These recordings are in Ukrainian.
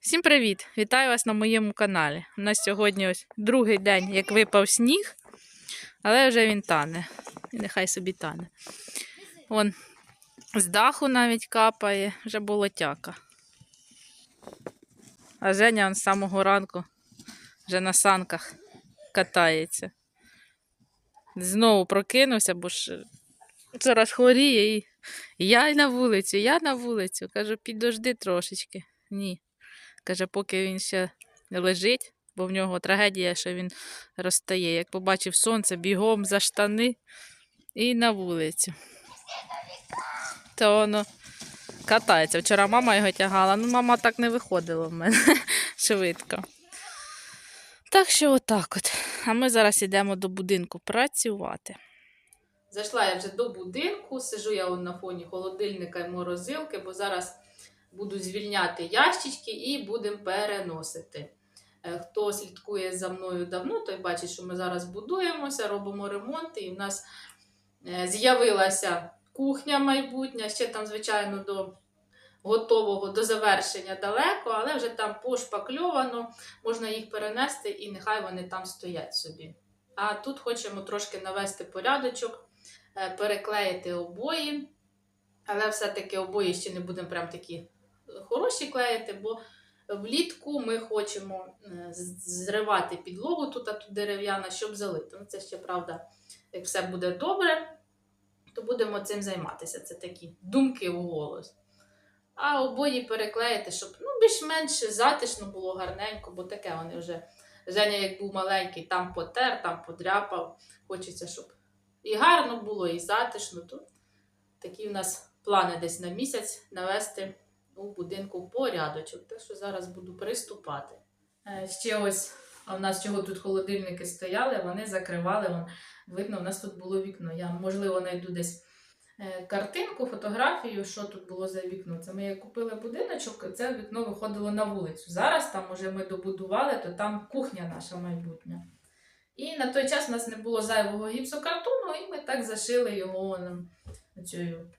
Всім привіт! Вітаю вас на моєму каналі. У нас сьогодні ось другий день, як випав сніг, але вже він тане. І нехай собі тане. Вон з даху навіть капає, вже болотяка. А Женя з самого ранку вже на санках катається. Знову прокинувся, бо ж зараз хворіє і я й на вулицю, я на вулицю. Кажу, підожди трошечки. Ні. Каже, поки він ще лежить, бо в нього трагедія, що він розстає. Як побачив сонце, бігом за штани і на вулицю. То воно катається. Вчора мама його тягала, ну мама так не виходила в мене швидко. Так що отак от. А ми зараз йдемо до будинку працювати. Зайшла я вже до будинку, сижу я на фоні холодильника і морозилки, бо зараз буду звільняти ящички і будемо переносити. Е, Хто слідкує за мною давно, той бачить, що ми зараз будуємося, робимо ремонт, і в нас е, з'явилася кухня майбутня. Ще там, звичайно, до готового, до завершення далеко, але вже там пошпакльовано, можна їх перенести і нехай вони там стоять собі. А тут хочемо трошки навести порядочок, е, переклеїти обої. Але все-таки обої ще не будемо прям такі хороші клеїти, бо влітку ми хочемо е, зривати підлогу тут, а тут дерев'яна, щоб залити. Ну, це ще правда, як все буде добре, то будемо цим займатися. Це такі думки в голос. А обої переклеїти, щоб ну, більш-менш затишно було гарненько, бо таке вони вже. Женя, як був маленький, там потер, там подряпав. Хочеться, щоб і гарно було, і затишно. То такі в нас плани десь на місяць навести у будинку порядочок. Так що зараз буду приступати. Е, Ще ось, а в нас чого тут холодильники стояли, вони закривали. Вон, видно, в нас тут було вікно. Я, можливо, знайду десь е, картинку, фотографію, що тут було за вікно. Це ми як купили будиночок, це вікно виходило на вулицю. Зараз там уже ми добудували, то там кухня наша майбутня. І на той час у нас не було зайвого гіпсокартону, і ми так зашили його цією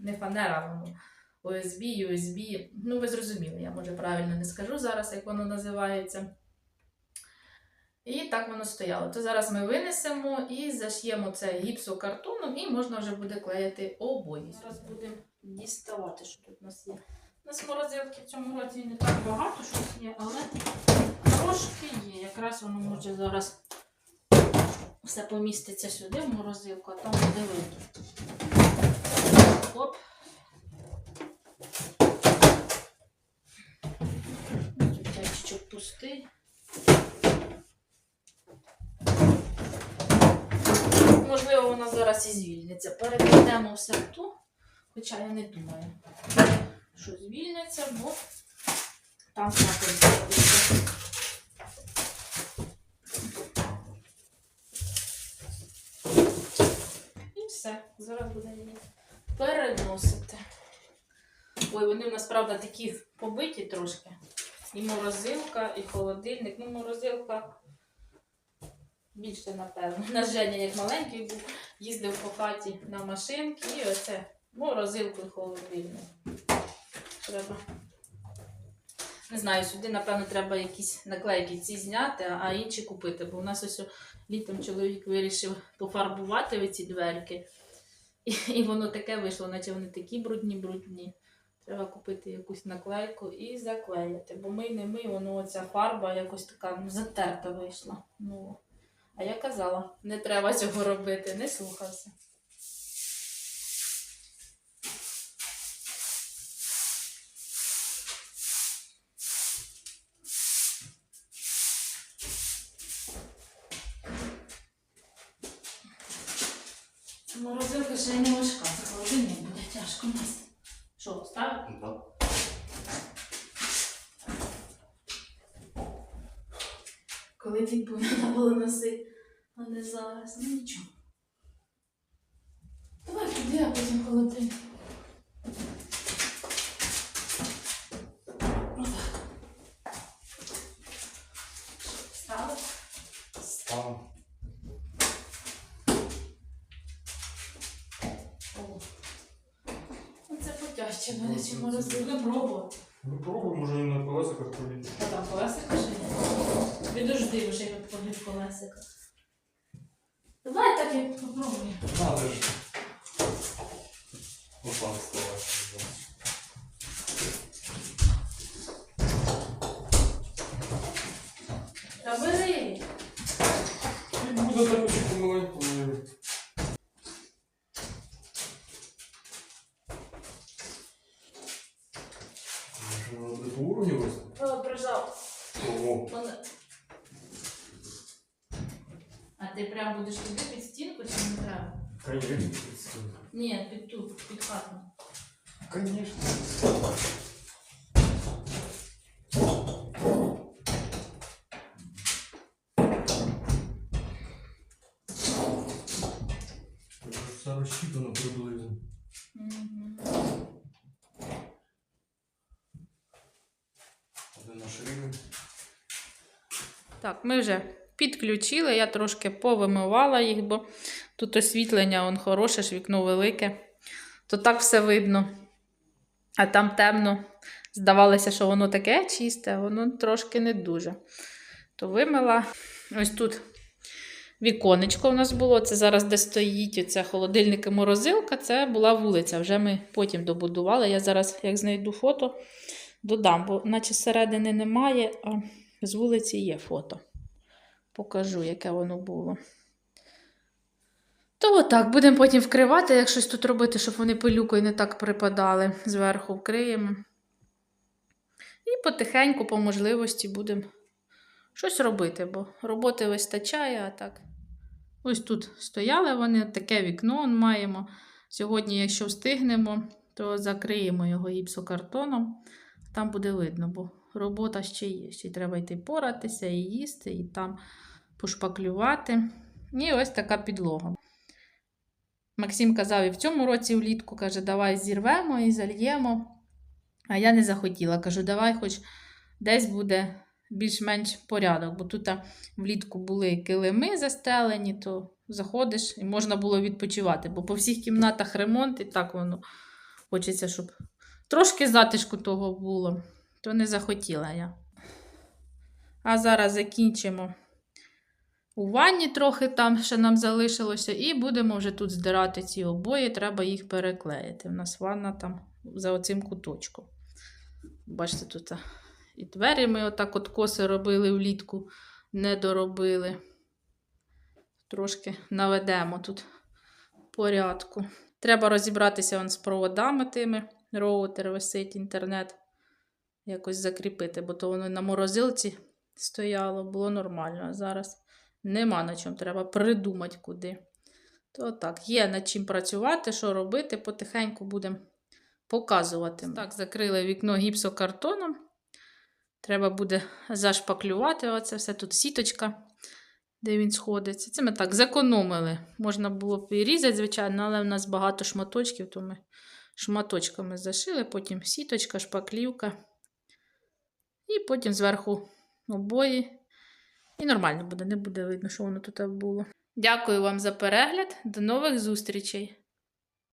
не фанера, воно ОСБ, USB. Ну, ви зрозуміли, я може правильно не скажу зараз, як воно називається. І так воно стояло. То зараз ми винесемо і заш'ємо це гіпсокартоном, і можна вже буде клеїти обої. Зараз будемо діставати, що тут у нас є. У нас морозилки в цьому році не так багато щось є, але трошки є. Якраз воно може зараз все поміститься сюди в морозилку, а там буде видно. Оп. Пустий. Можливо, вона зараз і звільниться. Перекладемо все ту, хоча я не думаю, що звільниться, бо там знаходиться. І все. Зараз будемо її переносити. Ой, вони в нас, правда, такі побиті трошки. І морозилка, і холодильник. Ну, морозилка більше, напевно. На Женя, як маленький був, їздив по хаті на машинки і оце морозилку і холодильник. Треба. Не знаю, сюди, напевно, треба якісь наклейки ці зняти, а інші купити. Бо у нас ось літом чоловік вирішив пофарбувати ці дверки. І, і воно таке вийшло, наче вони такі брудні-брудні. Треба купити якусь наклейку і заклеїти. Бо ми не ми, воно оця фарба якось така ну, затерта вийшла. Ну, а я казала, не треба цього робити, не слухався. Морозилка ще й не важка, холодильник буде тяжко нести. Що. Коли ти повинна було носити, а не зараз. Ну нічого. Давай туди, а потім. Отак. Це потяжче, до речі, морозилка. Пробувати. Ну, пробуй, може, і на колесиках політ. А там колесика ще є? Підожди, вже я полів колесико. Давай так я попробую. Надо ж. Отак ставати. Та бери. І буде так ще помаленьку. Може, надо по уровню просто? О, прижав. Ого. Мене- А ти прям будеш туди під стінку чи не треба? Конечно. Ні, під ту, під хату. Конечно. Так, ми вже підключили, я трошки повимивала їх, бо тут освітлення он хороше, ж вікно велике. То так все видно. А там темно. Здавалося, що воно таке чисте, воно трошки не дуже. То вимила. Ось тут віконечко у нас було. Це зараз, де стоїть оця холодильник і морозилка, це була вулиця. Вже ми потім добудували. Я зараз, як знайду фото, додам, бо наче зсередини немає, а з вулиці є фото. Покажу, яке воно було. То отак, будемо потім вкривати, як щось тут робити, щоб вони пилюкою не так припадали. Зверху вкриємо. І потихеньку, по можливості, будемо щось робити, бо роботи вистачає, а так. Ось тут стояли вони, таке вікно маємо. Сьогодні, якщо встигнемо, то закриємо його гіпсокартоном. Там буде видно, бо робота ще є. Ще треба йти поратися, і їсти, і там пошпаклювати. І ось така підлога. Максим казав і в цьому році влітку, каже, давай зірвемо і зальємо. А я не захотіла. Кажу, давай хоч десь буде більш-менш порядок, бо тут влітку були килими застелені, то заходиш і можна було відпочивати, бо по всіх кімнатах ремонт, і так воно хочеться, щоб трошки затишку того було, то не захотіла я. А зараз закінчимо у ванні трохи там ще нам залишилося, і будемо вже тут здирати ці обої, треба їх переклеїти. У нас ванна там за оцим куточком. Бачите, тут і двері ми отак от коси робили влітку, не доробили. Трошки наведемо тут порядку. Треба розібратися з проводами тими. Роутер висить, інтернет. Якось закріпити, бо то воно на морозилці стояло, було нормально. А зараз нема на чому, треба придумати куди. То так, є над чим працювати, що робити, потихеньку будемо показувати. Так, закрили вікно гіпсокартоном. Треба буде зашпаклювати оце все. Тут сіточка, де він сходиться. Це ми так зекономили. Можна було б і різати, звичайно, але в нас багато шматочків, то ми шматочками зашили, потім сіточка, шпаклівка. І потім зверху обої. І нормально буде, не буде видно, що воно тут було. Дякую вам за перегляд. До нових зустрічей!